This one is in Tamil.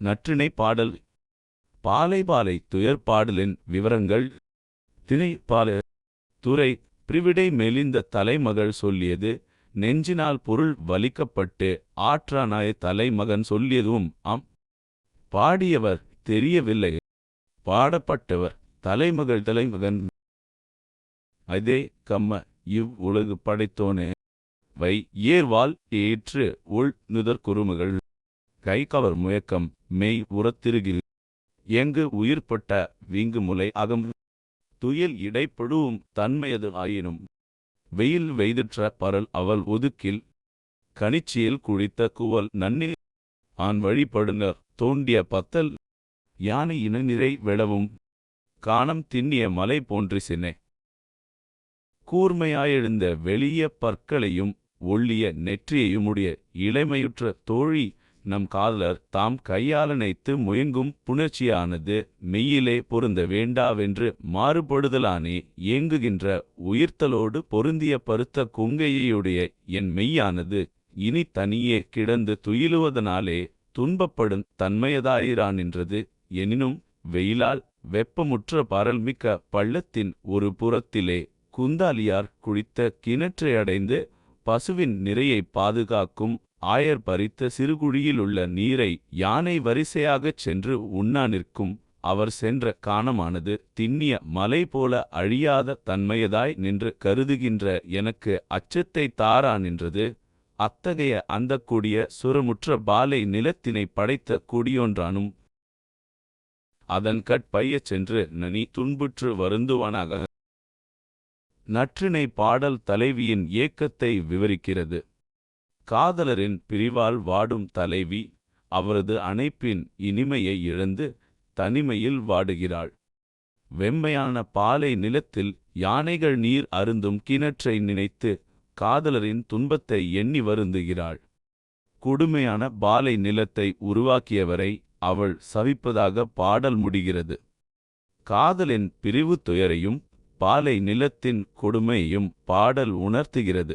நற்றிணை பாடல். பாலை பாலை துயர் பாடலின் விவரங்கள். திணை பால துறை பிரிவிடை மெலிந்த தலைமகள் சொல்லியது. நெஞ்சினால் பொருள் வலிக்கப்பட்டு ஆற்றானாய தலைமகன் சொல்லியதும் ஆம். பாடியவர் தெரியவில்லை. பாடப்பட்டவர் தலைமகள் தலைமகன். அதே கம்ம இவ் உலகு படைத்தோனே. வை ஏர்வால் ஏற்று உள் நுதற்குறுமுகள் கை கவர் முயக்கம் மெய் உரத்திருகில். எங்கு உயிர்பட்ட வீங்கு முலை அகம். துயில் இடைப்படுவும் தன்மையது ஆயினும். வெயில் வெய்திற்ற பரல் அவள் ஒதுக்கில். கனிச்சியில் குழித்த குவல் நன்னில் ஆண் வழிபடுனர் தோண்டிய பத்தல். யானை இன நிறை வெளவும். காணம் திண்ணிய மலை போன்றிசினே. கூர்மையாயெழுந்த வெளிய பற்களையும் ஒள்ளிய நெற்றியையுமுடைய இளமையுற்ற தோழி நம் காதலர் தாம் கையாலனைத்து முயங்கும் புணர்ச்சியானது மெய்யிலே பொருந்த வேண்டாவென்று மாறுபடுதலானே ஏங்குகின்ற உயிர்த்தலோடு பொருந்திய பருத்த குங்கையுடைய என் மெய்யானது இனி தனியே கிடந்து துயிலுவதனாலே துன்பப்படும் தன்மையதாயிரானின்றது. எனினும் வெயிலால் வெப்பமுற்ற பரல்மிக்க பள்ளத்தின் ஒரு புறத்திலே குந்தாலியார் குளித்த கிணற்றை அடைந்து பசுவின் நிறையை பாதுகாக்கும் ஆயர் பறித்த சிறுகுழியிலுள்ள நீரை யானை வரிசையாகச் சென்று உண்ணா நிற்கும். அவர் சென்ற காணமானது திண்ணிய மலை போல அழியாத தன்மையதாய் நின்று கருதுகின்ற எனக்கு அச்சத்தை தாரா நின்றது. அத்தகைய அந்த கூடிய சுரமுற்ற பாலை நிலத்தினை படைத்த கொடியொன்றானும் அதன் கட்பையச் சென்று நனி துன்புற்று வருந்துவானாக. நற்றினை பாடல் தலைவியின் ஏக்கத்தை விவரிக்கிறது. காதலரின் பிரிவால் வாடும் தலைவி அவரது அணைப்பின் இனிமையை இழந்து தனிமையில் வாடுகிறாள். வெம்மையான பாலை நிலத்தில் யானைகள் நீர் அருந்தும் கிணற்றை நினைத்து காதலரின் துன்பத்தை எண்ணி வருந்துகிறாள். கொடுமையான பாலை நிலத்தை உருவாக்கியவரை அவள் சவிப்பதாக பாடல் முடிகிறது. காதலின் பிரிவு துயரையும் பாலை நிலத்தின் கொடுமையையும் பாடல் உணர்த்துகிறது.